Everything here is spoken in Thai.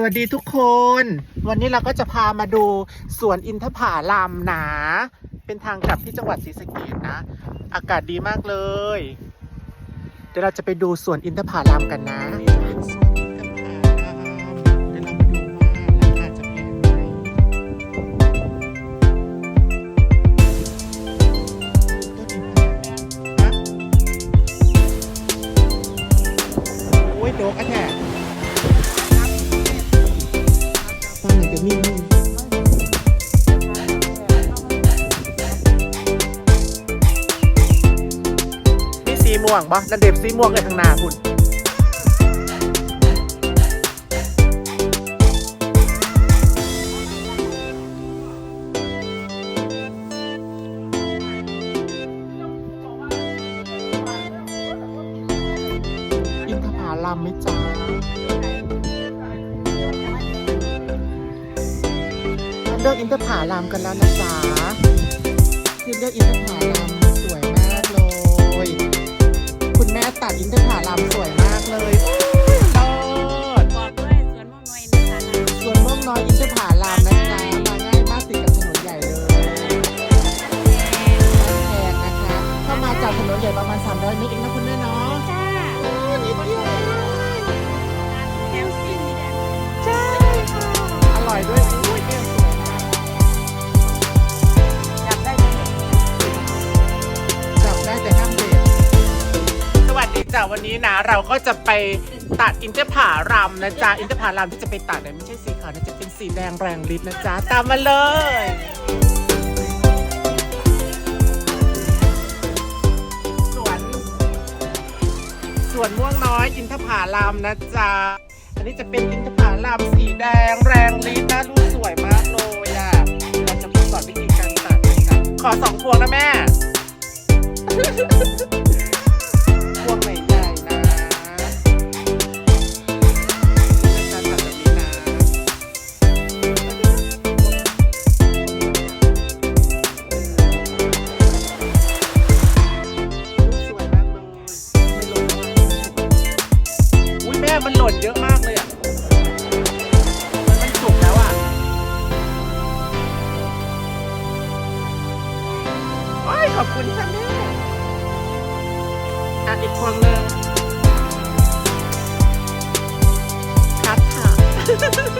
สวัสดีทุกคน วันนี้เราก็จะพามาดูสวนอินทผาลามหนา เป็นทางกลับที่จังหวัดศรีสะเกษนะ อากาศดีมากเลย เดี๋ยวเราจะไปดูสวนอินทผาลามกันนะสวนอินทผีม่วงปะนั่นเด็บสีม่วงเลยทางหน้าคุณอินทผาลัมไหมจ๊ะเลือกอินทผลามกันแล้วนะจ๊ะที่เลือกอินท ม่ตัดอินทผลามสวยมากเลยโอ้ยเลิศบอกด้วยสวนม่วงน้อยนะคะส่วนม่วงน้อยอินทผาลามนะจ๊ะมาง่ายมากติดกับถนนใหญ่เลยแพงนะคะเข้ามาจากถนนใหญ่ประมาณ 300 เมตรเองนะคุณ วัสดีจ้ะวันนี้นะเราก็จะไปตัดอินทผลัมนะจ๊ะอินทผลัมที่จะไปตัดเนี่ยไม่ใช่สีขาวนะจะเป็นสีแดงแรงฤทธิ์นะจ๊ะตามมาเลยสวนสวนม่วงน้อยอินทผลัมนะจ๊ะอันนี้จะเป็นอินทผลัมสีแดงแรงฤทธิ์นะดูสวยมากเลยอะเราจะมาสอนวิธีการตัดนะจ๊ะขอสองพวงนะแม่ มันหนดเยอะมากเลยอะ มันมันสุกแล้วอะโอ้ยขอบคุณค่ะแม่อะอีกคนเลยครับค่ะ